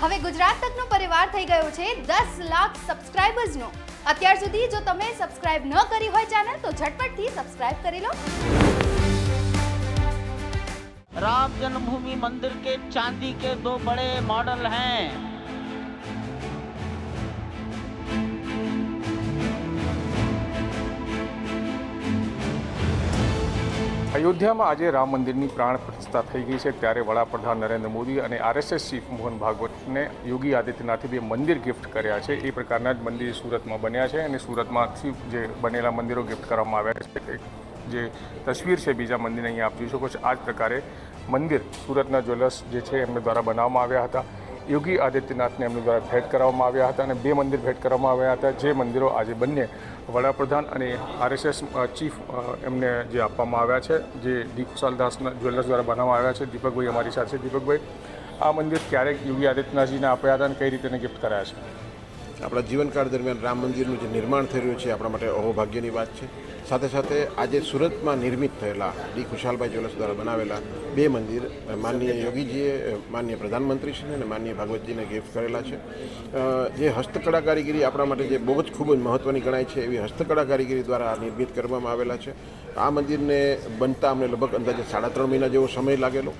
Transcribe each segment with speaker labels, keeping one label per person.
Speaker 1: હવે ગુજરાત તકનો પરિવાર થઈ ગયો છે દસ લાખ સબસ્ક્રાઇબર્સનો અત્યાર સુધી જો તમે સબસ્ક્રાઇબ ન કરી હોય ચેનલ તો ઝટપટથી સબસ્ક્રાઇબ કરી લો
Speaker 2: राम जन्मभूमि मंदिर के चांदी के दो बड़े मॉडल हैं
Speaker 3: અયોધ્યામાં આજે રામ મંદિરની પ્રાણ પ્રતિષ્ઠા થઈ ગઈ છે. ત્યારે વડાપ્રધાન નરેન્દ્ર મોદી અને આરએસએસ ચીફ મોહન ભાગવતને યોગી આદિત્યનાથે બે મંદિર ગિફ્ટ કર્યા છે. એ પ્રકારના જ મંદિર સુરતમાં બન્યા છે અને સુરતમાંથી જે બનેલા મંદિરો ગિફ્ટ કરવામાં આવ્યા છે. જે તસવીર છે બીજા મંદિર અહીંયા આપ જોઈ શકો છો. આ જ પ્રકારે મંદિર સુરતના જ્વેલર્સ જે છે એમને દ્વારા બનાવવામાં આવ્યા હતા. યોગી આદિત્યનાથને એમની દ્વારા ભેટ કરવામાં આવ્યા હતા અને બે મંદિર ભેટ કરવામાં આવ્યા હતા. જે મંદિરો આજે બંને વડાપ્રધાન અને આરએસએસ ચીફ એમને જે આપવામાં આવ્યા છે, જે ડી કુશાલદાસના જ્વેલર્સ દ્વારા બનાવવામાં આવ્યા છે. દીપકભાઈ અમારી સાથે. દીપકભાઈ, આ મંદિર ક્યારેક યોગી આદિત્યનાથજીને આપ્યા હતા અને કઈ રીતે ગિફ્ટ કરાયા છે?
Speaker 4: આપણા જીવનકાળ દરમિયાન રામ મંદિરનું જે નિર્માણ થઈ રહ્યું છે, આપણા માટે અહોભાગ્યની વાત છે. સાથે સાથે આજે સુરતમાં નિર્મિત થયેલા ડી. ખુશાલભાઈ જ્વેલર્સ દ્વારા બનાવેલા બે મંદિર માનનીય યોગીજીએ માનનીય પ્રધાનમંત્રીશ્રીને અને માનનીય ભાગવતજીને ગિફ્ટ કરેલા છે. જે હસ્તકળા કારીગરી આપણા માટે જે બહુ જ ખૂબ જ મહત્ત્વની ગણાય છે, એવી હસ્તકળા કારીગરી દ્વારા નિર્મિત કરવામાં આવેલા છે. આ મંદિરને બનતા અમને લગભગ અંદાજે સાડા ત્રણ મહિના જેવો સમય લાગેલો.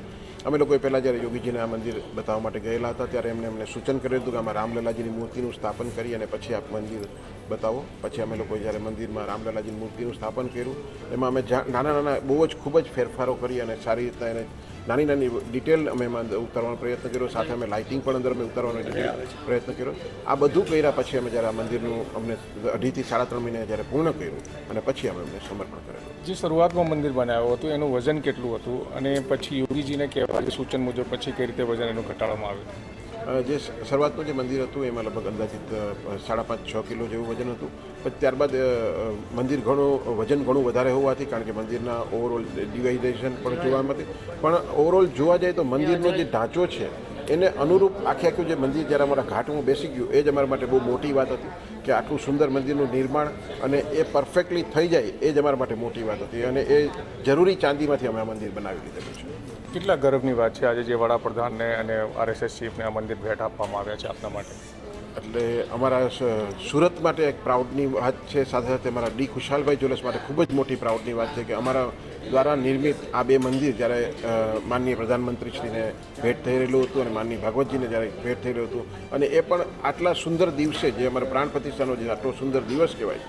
Speaker 4: અમે લોકોએ પહેલાં જ્યારે યોગીજીને આ મંદિર બતાવવા માટે ગયેલા હતા, ત્યારે એમને અમને સૂચન કર્યું હતું કે આમાં રામલલાજીની મૂર્તિનું સ્થાપન કરી અને પછી આપ મંદિર બતાવો. પછી અમે લોકોએ જ્યારે મંદિરમાં રામલલાજીની મૂર્તિનું સ્થાપન કર્યું, એમાં અમે નાના નાના, બહુ જ ખૂબ જ ફેરફારો કરી અને સારી રીતના એને નાની નાની ડિટેલ અમે એમાં ઉતારવાનો પ્રયત્ન કર્યો, સાથે અમે લાઇટિંગ પણ અંદર અમે ઉતારવાનો પ્રયત્ન કર્યો. આ બધું કર્યા પછી અમે જ્યારે આ મંદિરનું અમને અઢીથી સાડા ત્રણ મહિને જ્યારે પૂર્ણ કર્યું અને પછી અમે એમને સમર્પણ કરેલું.
Speaker 3: જે શરૂઆતમાં મંદિર બનાવ્યું હતું, એનું વજન કેટલું હતું અને પછી યોગીજીને કહેવાય સૂચન મુજબ પછી કઈ રીતે વજન એનું ઘટાડવામાં આવ્યું?
Speaker 4: જે શરૂઆતનું જે મંદિર હતું, એમાં લગભગ અંદાજિત સાડા પાંચ, છ કિલો જેવું વજન હતું. પણ ત્યારબાદ મંદિર ઘણું, વજન ઘણું વધારે હોવાથી, કારણ કે મંદિરના ઓવરઓલ ડિવાઇઝેશન પણ જોવા હતી પણ ઓવરઓલ જોવા જાય તો મંદિરનો જે ઢાંચો છે એને અનુરૂપ આખે આખું જે મંદિર જ્યારે અમારા ઘાટમાં બેસી ગયું, એ જ અમારા માટે બહુ મોટી વાત હતી કે આટલું સુંદર મંદિરનું નિર્માણ અને એ પરફેક્ટલી થઈ જાય, એ જ અમારા માટે મોટી વાત હતી અને એ જરૂરી ચાંદીમાંથી અમે આ મંદિર બનાવી લીધેલું છે.
Speaker 3: કેટલા ગર્વની વાત છે આજે જે વડાપ્રધાનને અને આરએસએસ ચીફને આ મંદિર ભેટ આપવામાં આવ્યા છે આપના માટે?
Speaker 4: એટલે અમારા સુરત માટે એક પ્રાઉડની વાત છે, સાથે સાથે અમારા ડી ખુશાલભાઈ જ્વેલર્સ માટે ખૂબ જ મોટી પ્રાઉડની વાત છે કે અમારા દ્વારા નિર્મિત આ બે મંદિર જ્યારે માનનીય પ્રધાનમંત્રીશ્રીને ભેટ થઈ રહેલું હતું અને માનનીય ભાગવતજીને જ્યારે ભેટ થઈ રહ્યું હતું. અને એ પણ આટલા સુંદર દિવસે જે અમારા પ્રાણ પ્રતિષ્ઠાનો જે આટલો સુંદર દિવસ કહેવાય,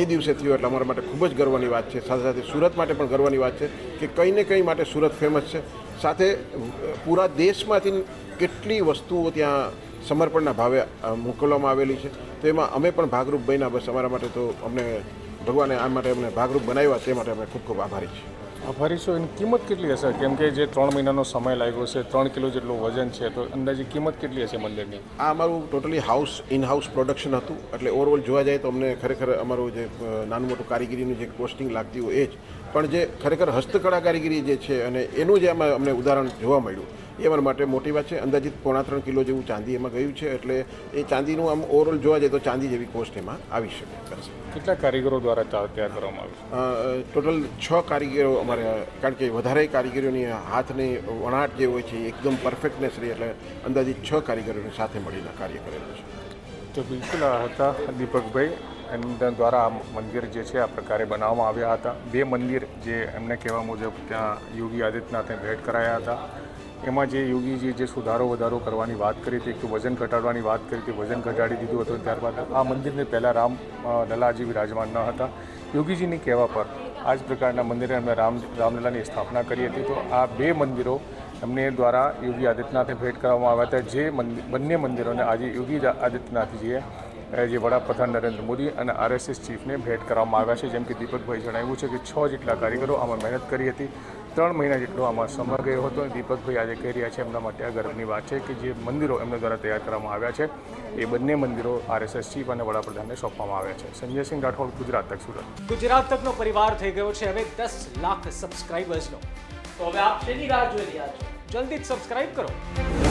Speaker 4: એ દિવસે થયો એટલે અમારા માટે ખૂબ જ ગર્વની વાત છે. સાથે સાથે સુરત માટે પણ ગર્વની વાત છે કે કંઈ ને કંઈ માટે સુરત ફેમસ છે. સાથે પૂરા દેશમાંથી કેટલી વસ્તુઓ ત્યાં સમર્પણના ભાવે મોકલવામાં આવેલી છે. તો એમાં અમે પણ ભાગરૂપ બન્યા. બસ અમારા માટે તો અમને ભગવાને આ માટે અમને ભાગરૂપ બનાવ્યા. તે માટે અમે ખૂબ ખૂબ આભારી છીએ.
Speaker 3: આભારી છો? એની કિંમત કેટલી હશે? કેમ કે જે ત્રણ મહિનાનો સમય લાગ્યો છે ત્રણ કિલો જેટલું વજન છે તો અંદાજે કિંમત કેટલી હશે મંદિરની?
Speaker 4: આ અમારું totally house in house production હતું. એટલે ઓવરઓલ જોવા જાય તો અમને ખરેખર અમારું જે નાનું મોટું કારીગરીનું જે કોસ્ટિંગ લાગતી હોય એ જ. પણ જે ખરેખર હસ્તકળા કારીગરી જે છે અને એનું જે આમાં અમને ઉદાહરણ જોવા મળ્યું. એ અમારા માટે મોટી વાત છે. અંદાજિત પોણા ત્રણ કિલો જેવું ચાંદી એમાં ગયું છે એટલે એ ચાંદીનું આમ ઓવરઓલ જોવા જાય તો ચાંદી જેવી કોસ્ટ એમાં આવી શકે.
Speaker 3: કેટલા કારીગરો દ્વારા તૈયાર કરવામાં આવ્યું
Speaker 4: ટોટલ છ કારીગરો અમારે કારણ કે વધારે કારીગરોની હાથની વણાટ જે હોય છે એ એકદમ પરફેક્ટનેસ રહી એટલે અંદાજિત છ કારીગરોની સાથે મળીને કાર્ય કરેલું છે.
Speaker 3: તો બિલકુલ આ હતા દીપકભાઈ એમના દ્વારા આ મંદિર જે છે આ પ્રકારે બનાવવામાં આવ્યા હતા. બે મંદિર જે એમને કહેવા મુજબ ત્યાં યોગી આદિત્યનાથને ભેટ કરાયા હતા. એમાં જે યોગીજીએ જે સુધારો વધારો કરવાની વાત કરી હતી, કે વજન ઘટાડવાની વાત કરી હતી, વજન ઘટાડી દીધું હતું, ત્યારબાદ આ મંદિરને પહેલાં રામ લલાજી વિરાજમાન ન હતા. યોગીજીની કહેવા પર આ જ પ્રકારના મંદિરે અમે રામ, રામલલાની સ્થાપના કરી હતી. તો આ બે મંદિરો એમને દ્વારા યોગી આદિત્યનાથને ભેટ કરવામાં આવ્યા હતા. જે બંને મંદિરોને આજે યોગી આદિત્યનાથજીએ જે વડાપ્રધાન નરેન્દ્ર મોદી અને આરએસએસ ચીફને ભેટ કરવામાં આવ્યા છે. જેમ કે દીપકભાઈ જણાવ્યું છે કે છ જેટલા કારીગરો આમાં મહેનત કરી હતી. ત્રણ મહિના જેટલો આમાં સમય ગયો હતો દીપકભાઈ આજે કહી રહ્યા છે એમના માટે આ ગર્વની વાત છે કે જે મંદિરો એમના દ્વારા તૈયાર કરવામાં આવ્યા છે, એ બંને મંદિરો આરએસએસ ચીફ અને વડાપ્રધાનને સોંપવામાં આવ્યા છે. સંજયસિંહ રાઠોડ, ગુજરાત તક સુરત.
Speaker 5: ગુજરાત તકનો પરિવાર થઈ ગયો છે, હવે દસ લાખ સબસ્ક્રાઇબર્સનો
Speaker 6: તો હવે આપ શેની રાહ જોઈ રહ્યા છો?
Speaker 5: જલ્દી જ સબસ્ક્રાઇબ કરો.